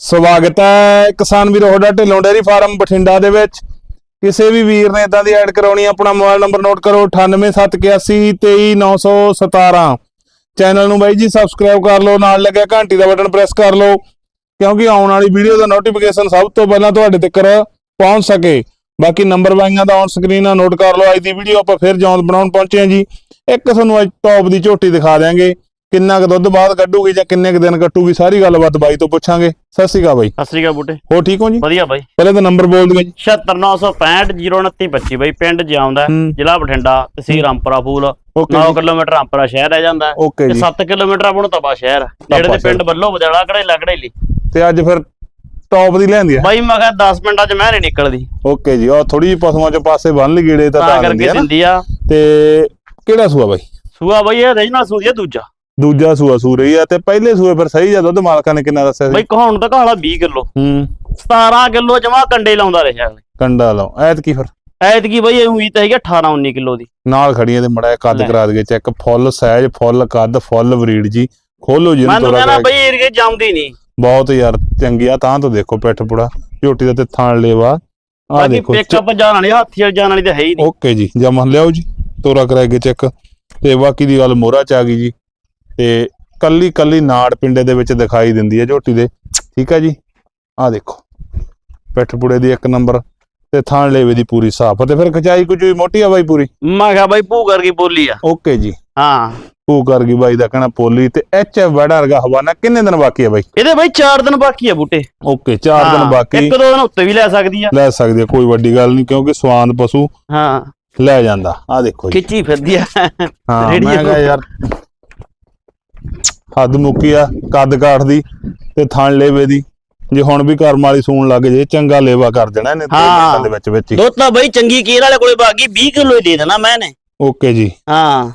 ਸਵਾਗਤ ਹੈ ਕਿਸਾਨ ਵੀਰੋ ਤੁਹਾਡਾ ਢਿੱਲੋਂ ਡੇਅਰੀ ਫਾਰਮ ਬਠਿੰਡਾ ਦੇ ਵਿੱਚ। ਕਿਸੇ ਵੀ ਵੀਰ ਨੇ ਇਦਾਂ ਦੀ ਐਡ ਕਰਾਉਣੀ ਆਪਣਾ ਮੋਬਾਈਲ ਨੰਬਰ ਨੋਟ ਕਰੋ 9871823917 ਚੈਨਲ ਨੂੰ ਬਾਈ ਜੀ ਸਬਸਕ੍ਰਾਈਬ ਕਰ ਲਓ, ਨਾਲ ਲੱਗਿਆ ਘੰਟੀ ਦਾ ਬਟਨ ਪ੍ਰੈਸ ਕਰ ਲਓ, ਕਿਉਂਕਿ ਆਉਣ ਵਾਲੀ ਵੀਡੀਓ ਦਾ ਨੋਟੀਫਿਕੇਸ਼ਨ ਸਭ ਤੋਂ ਪਹਿਲਾਂ ਤੁਹਾਡੇ ਤੱਕ ਪਹੁੰਚ ਸਕੇ। ਬਾਕੀ ਨੰਬਰ ਬਾਈਆਂ ਦਾ ਔਨ ਸਕਰੀਨ ਆ ਨੋਟ ਕਰ ਲਓ, ਅੱਜ ਦੀ ਵੀਡੀਓ ਆਪਾਂ ਫਿਰ ਜੌਂਦ ਬਣਾਉਣ ਪਹੁੰਚੇ ਹਾਂ ਜੀ। ਇੱਕ ਤੁਹਾਨੂੰ ਅੱਜ ਟੌਪ ਦੀ ਝੋਟੀ ਦਿਖਾ ਦਿਆਂਗੇ। ਕਿੰਨਾ ਕੁ ਦੁੱਧ ਬਾਅਦ ਕੱਢੂਗੀ ਜਾਂ ਕਿੰਨੇ ਕੁ ਦਿਨ ਕੱਟੂਗੀ ਸਾਰੀ ਗੱਲਬਾਤ ਬਾਈ ਤੋਂ ਪੁੱਛਾਂਗੇ। ਸਤਿ ਸ਼੍ਰੀ ਅਕਾਲ ਬਾਈ। ਸਤਿ ਸ੍ਰੀ ਅਕਾਲ ਬੂਟੇ। ਹੋ ਠੀਕ ਹੋ ਜੀ? ਵਧੀਆ ਬਾਈ। ਪਹਿਲੇ ਤਾਂ ਨੰਬਰ ਬੋਲ ਦਿਓ ਜੀ। 76965 ਬਾਈ ਪਿੰਡ ਜਿਉਂਦਾ ਹੂੰ। ਜ਼ਿਲ੍ਹਾ ਬਠਿੰਡਾ ਤਹਿਸੀਲ ਰਾਮਪੁਰਾ ਫੂਲ। ਓਕੇ 9 ਜੀ ਕਿਲੋਮੀਟਰ ਰਾਮਪੁਰਾ ਸ਼ਹਿਰ ਰਹਿ ਜਾਂਦਾ। ਹੈ ਓਕੇ ਤੇ ਜੀ। 7 ਕਿਲੋਮੀਟਰ ਆਪਣੋ ਤਬਾ ਸ਼ਹਿਰ। ਨੇੜੇ ਦੇ ਪਿੰਡ ਬੱਲੋ ਬਦੜਾ ਕੜੇਲਾ ਕੜੇਲੀ ਤੇ ਅੱਜ ਫਿਰ ਟੌਪ ਦੀ ਲੈਂਦੀ ਆ? ਬਾਈ ਮੈਂ ਕਿਹਾ 10 ਪਿੰਡਾਂ ਚ ਮੈਂ ਨਹੀਂ ਨਿਕਲਦੀ। ਓਕੇ ਜੀ। ਉਹ ਥੋੜੀ ਜਿਹੀ ਪਸ਼ੂਆਂ ਚੋਂ ਪਾਸੇ ਬੰਨ ਲਈ ਗੇੜੇ ਤਾਂ ਤਾਂ ਕਰਕੇ ਦਿੰਦੀ ਆ ਤੇ ਕਿਹੜਾ ਸੂਆ ਬਾਈ? ਸੂਆ ਬਾਈ ਇਹ ਰੀਜਨਲ ਆ ਦੂਜਾ। ਦੂਜਾ ਸੂਆ ਸੂ ਰਹੀ ਆ ਤੇ ਪਹਿਲੇ ਸੂਏ ਫਿਰ ਸਹੀ ਜਾਂ ਦੁੱਧ ਮਾਲਕਾਂ ਨੇ ਕਿੰਨਾ ਦੱਸਿਆ ਬਾਈ ਸੀ ਕਹਾਉਣ ਤਾਂ ਕਹਾਲਾ 20 ਕਿਲੋ। ਹੂੰ। 17 ਕਿਲੋ ਜਮਾ ਕੰਡੇ ਲਾਉਂਦਾ ਰਿਹਾ ਕੰਡਾ ਲਾਓ। ਐਤ ਕੀ ਫਿਰ? ਐਤਕੀ ਬਾਈ ਇਹ ਉਮੀਦ ਤਾਂ ਹੈਗੀ 18 19 ਕਿਲੋ ਦੀ। ਨਾਲ ਖੜੀਆਂ ਤੇ ਮੜਾ ਕੱਦ। ਕਰਾ ਦਈਏ ਚੈੱਕ। ਫੁੱਲ ਸਾਈਜ਼ ਫੁੱਲ ਕੱਦ ਫੁੱਲ ਬਰੀਡ ਜੀ। ਖੋਲੋ ਜੀ ਮੈਂ ਕਹਿੰਦਾ ਕਰਾ ਬਾਈ ਏਰੀਏ ਜਾਂਦੀ ਨਹੀਂ ਬਹੁਤ ਯਾਰ ਚੰਗੀ ਆ ਤਾਂ ਤੋਂ ਦੇਖੋ ਪਿੱਠ ਪੁੜਾ। ਝੋਟੀ ਦਾ ਤੇ ਥਾਣ ਲੇਵਾ ਆ ਬਾਕੀ ਦੇਖੋ ਪਿਕਅਪ ਜਾਣ ਵਾਲੀ ਹਾਥੀ ਵਾਲੀ ਜਾਣ ਵਾਲੀ ਤਾਂ ਹੈ ਹੀ ਨਹੀਂ ਓਕੇ ਜੀ ਜਮਾ ਲਿਆਓ ਜੀ। ਤੋਰਾ ਕਰਾਏਗੇ ਚੈੱਕ। ਤੇ ਬਾਕੀ ਦੀ ਗੱਲ ਮੋਹਰਾ ਚ ਆ ਗਈ ਜੀ। ਤੇ ਕੱਲੀ ਕੱਲੀ ਨਾੜ ਪਿੰਡੇ ਦੇ ਵਿੱਚ ਦਿਖਾਈ ਦਿੰਦੀ ਹੈ ਝੋਟੀ ਦੇ। ਠੀਕ ਹੈ ਜੀ? ਆ ਦੇਖੋ। ਪਿੱਠ ਪੁੜੇ ਦੀ ਇੱਕ ਨੰਬਰ ਤੇ ਥਾਣ ਲੇਵੇ ਦੀ ਪੂਰੀ ਸਾਫ਼। ਤੇ ਫਿਰ ਖਚਾਈ ਕੁਝ ਵੀ ਮੋਟੀ ਆ ਬਾਈ ਪੂਰੀ? ਮੈਂ ਕਿਹਾ ਬਾਈ ਭੂ ਕਰਕੇ ਬੋਲੀ ਆ। ਓਕੇ ਜੀ। ਹਾਂ। ਭੂ ਕਰ ਗਈ ਬਾਈ ਦਾ ਕਹਿਣਾ ਪੋਲੀ ਤੇ ਐਚ ਐਫ ਵੜਾ ਵਰਗਾ ਹਵਾਨਾ ਕਿੰਨੇ ਦਿਨ ਬਾਕੀ ਹੈ ਬਾਈ? ਇਹਦੇ ਬਾਈ 4 ਦਿਨ ਬਾਕੀ ਆ ਬੂਟੇ। ਓਕੇ 4 ਦਿਨ ਬਾਕੀ। ਇੱਕ ਦੋ ਦਿਨ ਉੱਤੇ ਵੀ ਲੈ ਸਕਦੀ ਆ। ਲੈ ਸਕਦੇ ਆ, ਕੋਈ ਵੱਡੀ ਗੱਲ ਨਹੀਂ ਕਿਉਂਕਿ ਸਵਾਨ ਪਸ਼ੂ ਹਾਂ। ਲੈ ਜਾਂਦਾ। ਆ ਦੇਖੋ ਜੀ। ਖਿੱਚੀ ਫਿਰਦੀ ਆ। ਹਾਂ ਮੈਂ ਕਿਹਾ ਯਾਰ ਹੱਦ ਮੁੱਕੀ ਆ ਕੱਦ ਕਾਠ ਦੀ ਤੇ ਥਣ ਲੇਵੇ ਦੀ। ਜੇ ਹੁਣ ਵੀ ਕਰਮ ਵਾਲੀ ਸੂਣ ਲੱਗ ਜੇ ਚੰਗਾ ਲੇਵਾ ਕਰ ਦੇਣਾ ਇਹਨੇ ਦੋ ਹਾਂ। ਮਿੰਟਾਂ ਦੇ ਵਿੱਚ ਵਿੱਚ ਹੀ। ਦੁੱਧ ਤਾਂ ਬਾਈ ਚੰਗੀ ਕੇਰ ਵਾਲੇ ਕੋਲੇ ਬਾਗੀ 20 ਕਿਲੋ ਹੀ ਦੇ ਦੇਣਾ ਮੈਂ ਨੇ ਓਕੇ ਜੀ। ਹਾਂ।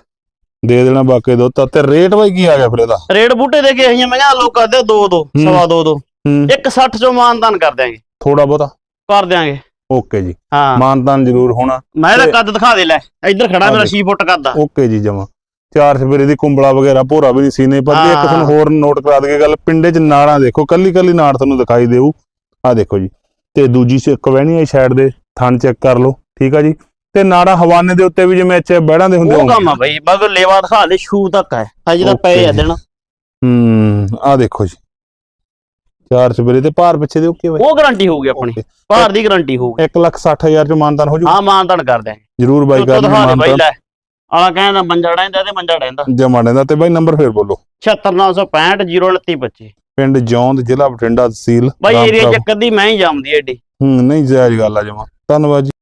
ਦੇ ਦੇਣਾ ਬਾਕੀ ਦੁੱਧ ਤਾਂ ਤੇ ਰੇਟ ਬਾਈ ਕੀ ਆ ਗਿਆ ਫਿਰ ਇਹਦਾ? ਰੇਡ ਬੂਟੇ ਦੇ ਕੇ ਆਈਆਂ ਮੈਂ ਕਿਹਾ ਲੋਕ ਕਰਦੇ 2 2 ਹੂੰ। ਸਵਾ 2 2 ਹੂੰ। 160 ਚੋਂ ਮਾਨਦਾਨ ਕਰ ਦਿਆਂਗੇ। ਥੋੜਾ ਬਹੁਤਾ? ਕਰ ਦਿਆਂਗੇ। ਓਕੇ ਜੀ। ਹਾਂ। ਮਾਨਤਾਨ ਜ਼ਰੂਰ ਹੋਣਾ। ਮੈਂ ਇਹਦਾ ਕੱਦ ਦਿਖਾ ਦੇ ਲੈ। ਇੱਧਰ ਖੜਾ ਮੇਰਾ ਦੇਖ। 6 ਫੁੱਟ ਕੱਦ ਆ। ਓਕੇ ਜੀ ਜਮਾ। ਚਾਰ ਸਵੇਰੇ ਦੀ ਕੁੰਬਲਾ ਵਗੈਰਾ ਭੋਰਾ ਵੀ ਨਹੀਂ ਸੀਨੇ ਪਰ ਜੇ ਇੱਕ। ਤੁਹਾਨੂੰ ਹੋਰ ਨੋਟ ਕਰਾ ਦਈਏ ਗੱਲ ਪਿੰਡੇ 'ਚ ਨਾੜਾਂ ਦੇਖੋ ਕੱਲੀ ਕੱਲੀ ਨਾੜ ਤੁਹਾਨੂੰ ਦਿਖਾਈ ਦੇਊ। ਆ ਦੇਖੋ ਜੀ ਤੇ ਦੂਜੀ ਸੇ ਕਵੈਣੀ ਵਾਲੀ ਸਾਈਡ ਦੇ ਥਣ ਚੈੱਕ ਕਰ ਲਓ ਠੀਕ ਆ ਜੀ? ਤੇ ਨਾੜਾਂ ਹਵਾਨੇ ਦੇ ਉੱਤੇ ਵੀ ਜਿਵੇਂ ਇੱਥੇ ਬੈੜਾਂ ਦੇ ਹੁੰਦੇ ਉਹ। ਕੰਮ ਆ ਬਾਈ ਬਗ ਲੇਵਾ ਦਿਖਾ ਲੈ ਸ਼ੂ ਤੱਕ ਹੈ ਹਜੇ ਤਾਂ ਪਏ ਆ ਦਿਨ। ਹੂੰ ਆ ਦੇਖੋ ਜੀ। ਚਾਰ ਸਵੇਰੇ ਤੇ ਭਾਰ ਪਿੱਛੇ ਦੇ ਓਕੇ ਬਾਈ। ਉਹ ਗਾਰੰਟੀ ਹੋਊਗੀ ਆਪਣੀ। ਭਾਰ ਦੀ ਗਾਰੰਟੀ ਹੋਊਗੀ। 1 ਲੱਖ 60 ਹਜ਼ਾਰ ਚ ਮਾਨਤਾਨ ਹੋ ਜੂ? ਹਾਂ ਮਾਨਦਾਨ ਕਰ ਦਿਆਂਗੇ। ਜਰੂਰ ਬਾਈ ਉੱਤੋਂ ਕਰਨੀ ਆਲਾ ਕਹਿੰਦਾ ਮੰਜਾ ਡੈਂਦਾ ਤੇ ਮੰਜਾ ਡੈਂਦਾ। ਜਮਾ ਦਾ ਤੇ ਬਾਈ ਨੰਬਰ ਫੇਰ ਬੋਲੋ। 76965 02925 ਪਿੰਡ ਜੌਂਦ ਜ਼ਿਲ੍ਹਾ ਬਠਿੰਡਾ ਤਹਿਸੀਲ ਬਾਈ ਏਰੀਆ ਰਾਮਪੁਰਾ। ਚ ਕਦੀ ਮੈਂ ਹੀ ਜਾਮਦੀ ਏਡੀ ਹੂੰ ਨਹੀਂ ਜਾਇਜ਼ ਗੱਲ ਆ ਜਮਾ। ਧੰਨਵਾਦ ਜੀ।